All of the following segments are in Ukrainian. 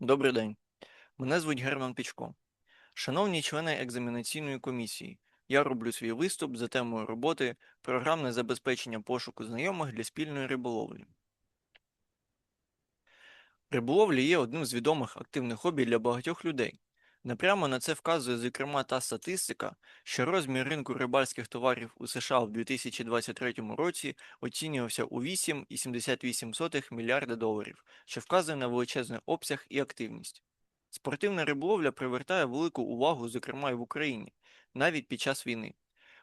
Добрий день. Мене звуть Герман Пічко. Шановні члени екзаменаційної комісії, я роблю свій виступ за темою роботи програмне забезпечення пошуку знайомих для спільної риболовлі. Риболовля є одним з відомих активних хобі для багатьох людей. Непрямо на це вказує, зокрема, та статистика, що розмір ринку рибальських товарів у США в 2023 році оцінювався у 8,78 мільярда доларів, що вказує на величезний обсяг і активність. Спортивна риболовля привертає велику увагу, зокрема і в Україні, навіть під час війни.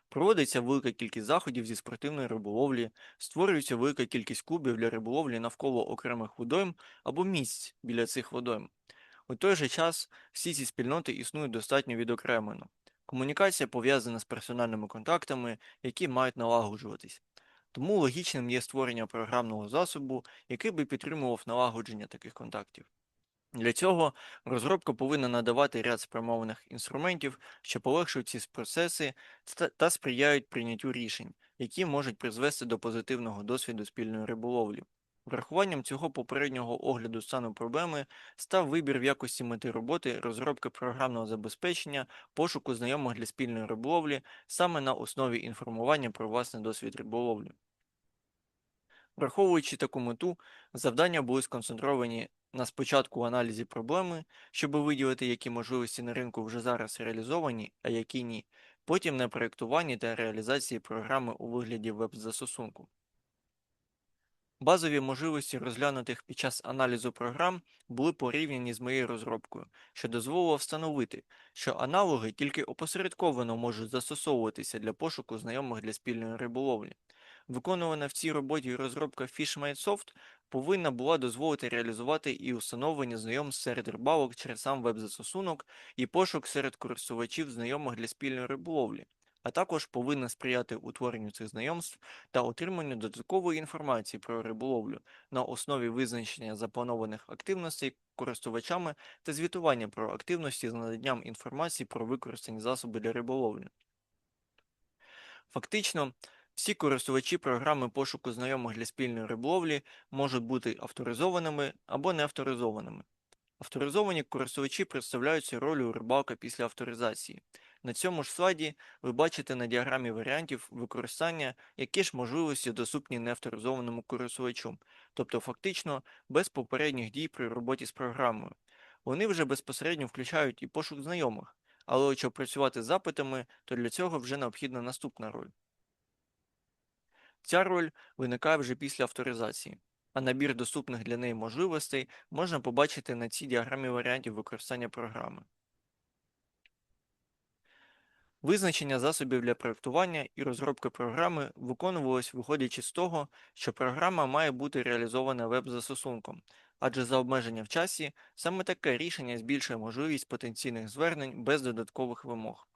Проводиться велика кількість заходів зі спортивної риболовлі, створюється велика кількість клубів для риболовлі навколо окремих водойм або місць біля цих водойм. У той же час всі ці спільноти існують достатньо відокремлено. Комунікація пов'язана з персональними контактами, які мають налагоджуватись. Тому логічним є створення програмного засобу, який би підтримував налагодження таких контактів. Для цього розробка повинна надавати ряд спрямованих інструментів, що полегшують ці процеси та- сприяють прийняттю рішень, які можуть призвести до позитивного досвіду спільної риболовлі. Врахуванням цього попереднього огляду стану проблеми став вибір в якості мети роботи розробки програмного забезпечення, пошуку знайомих для спільної риболовлі саме на основі інформування про власний досвід риболовлі. Враховуючи таку мету, завдання були сконцентровані на спочатку аналізі проблеми, щоб виділити, які можливості на ринку вже зараз реалізовані, а які ні, потім на проєктуванні та реалізації програми у вигляді веб-застосунку. Базові можливості розглянутих під час аналізу програм були порівняні з моєю розробкою, що дозволило встановити, що аналоги тільки опосередковано можуть застосовуватися для пошуку знайомих для спільної риболовлі. Виконувана в цій роботі розробка FishMateSoft повинна була дозволити реалізувати і установлення знайомств серед рибалок через сам веб-застосунок і пошук серед користувачів знайомих для спільної риболовлі, а також повинна сприяти утворенню цих знайомств та отриманню додаткової інформації про риболовлю на основі визначення запланованих активностей користувачами та звітування про активності з наданням інформації про використані засоби для риболовлі. Фактично, всі користувачі програми пошуку знайомих для спільної риболовлі можуть бути авторизованими або неавторизованими. Авторизовані користувачі представляються ролью рибалка після авторизації. На цьому ж слайді ви бачите на діаграмі варіантів використання, які ж можливості доступні неавторизованому користувачу, тобто фактично без попередніх дій при роботі з програмою. Вони вже безпосередньо включають і пошук знайомих, але якщо працювати з запитами, то для цього вже необхідна наступна роль. Ця роль виникає вже після авторизації, а набір доступних для неї можливостей можна побачити на цій діаграмі варіантів використання програми. Визначення засобів для проєктування і розробки програми виконувалось виходячи з того, що програма має бути реалізована веб-застосунком, адже за обмеження в часі саме таке рішення збільшує можливість потенційних звернень без додаткових вимог.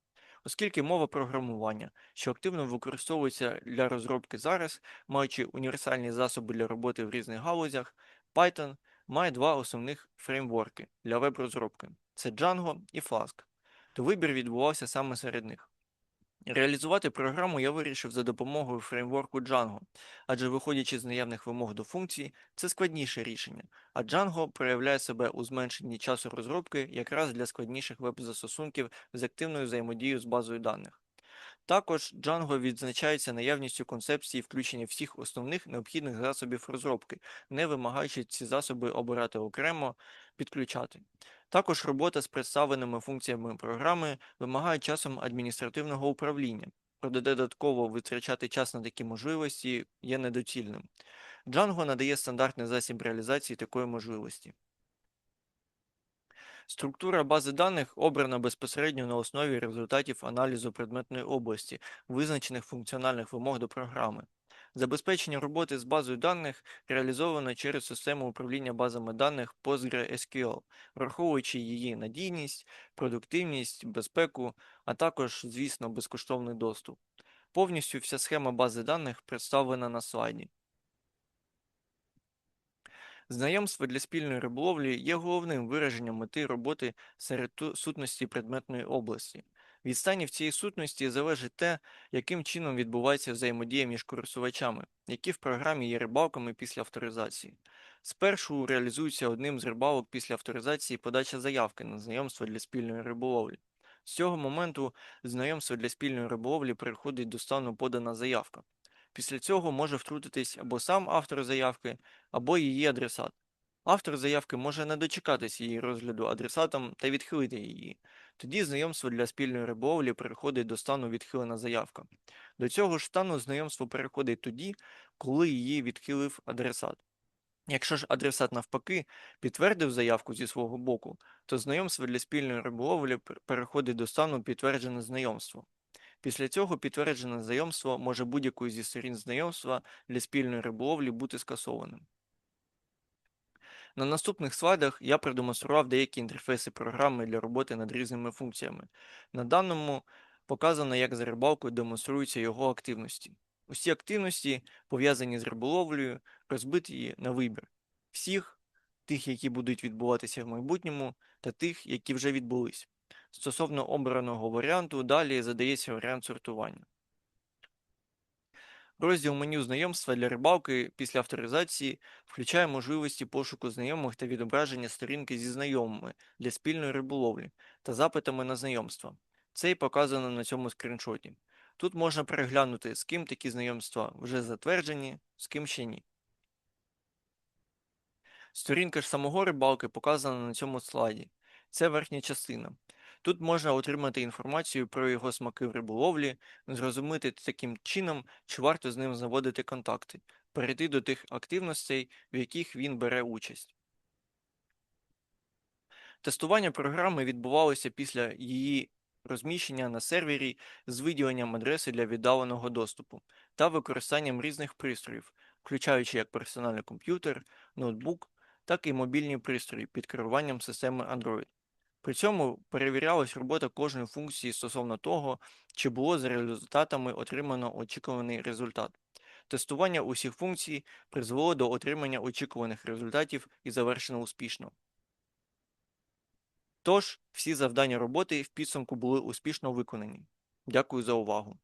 Оскільки мова програмування, що активно використовується для розробки зараз, маючи універсальні засоби для роботи в різних галузях, Python має два основних фреймворки для веб-розробки це Django і Flask, то вибір відбувався саме серед них. Реалізувати програму я вирішив за допомогою фреймворку Django, адже виходячи з наявних вимог до функцій, це складніше рішення, а Django проявляє себе у зменшенні часу розробки якраз для складніших веб-застосунків з активною взаємодією з базою даних. Також Django відзначається наявністю концепції включення всіх основних необхідних засобів розробки, не вимагаючи ці засоби обирати окремо, підключати. Також робота з представленими функціями програми вимагає часом адміністративного управління, проте додатково витрачати час на такі можливості є недоцільним. Django надає стандартний засіб реалізації такої можливості. Структура бази даних обрана безпосередньо на основі результатів аналізу предметної області, визначених функціональних вимог до програми. Забезпечення роботи з базою даних реалізовано через систему управління базами даних PostgreSQL, враховуючи її надійність, продуктивність, безпеку, а також, звісно, безкоштовний доступ. Повністю вся схема бази даних представлена на слайді. Знайомство для спільної риболовлі є головним вираженням мети роботи серед сутності предметної області. Від станів цієї сутності залежить те, яким чином відбувається взаємодія між користувачами, які в програмі є рибалками після авторизації. Спершу реалізується одним з рибалок після авторизації подача заявки на знайомство для спільної риболовлі. З цього моменту знайомство для спільної риболовлі переходить до стану подана заявка. Після цього може втрутитись або сам автор заявки, або її адресат. Автор заявки може не дочекатись її розгляду адресатом та відхилити її. Тоді знайомство для спільної риболовлі переходить до стану відхилена заявка. До цього ж стану знайомство переходить тоді, коли її відхилив адресат. Якщо ж адресат навпаки підтвердив заявку зі свого боку, то знайомство для спільної риболовлі переходить до стану підтверджене знайомство. Після цього підтверджене знайомство може будь-якою зі сторін знайомства для спільної риболовлі бути скасованим. На наступних слайдах я продемонстрував деякі інтерфейси програми для роботи над різними функціями. На даному показано, як за рибалкою демонструються його активності. Усі активності, пов'язані з риболовлею, розбиті на вибір всіх тих, які будуть відбуватися в майбутньому, та тих, які вже відбулись. Стосовно обраного варіанту, далі задається варіант сортування. Розділ меню знайомства для рибалки після авторизації включає можливості пошуку знайомих та відображення сторінки зі знайомими для спільної риболовлі та запитами на знайомства. Це і показано на цьому скріншоті. Тут можна переглянути, з ким такі знайомства вже затверджені, з ким ще ні. Сторінка ж самого рибалки показана на цьому слайді. Це верхня частина. Тут можна отримати інформацію про його смаки в риболовлі, зрозуміти таким чином, чи варто з ним заводити контакти, перейти до тих активностей, в яких він бере участь. Тестування програми відбувалося після її розміщення на сервері з виділенням адреси для віддаленого доступу та використанням різних пристроїв, включаючи як персональний комп'ютер, ноутбук, так і мобільні пристрої під керуванням системи Android. При цьому перевірялась робота кожної функції стосовно того, чи було за результатами отримано очікуваний результат. Тестування усіх функцій призвело до отримання очікуваних результатів і завершено успішно. Тож, всі завдання роботи в підсумку були успішно виконані. Дякую за увагу.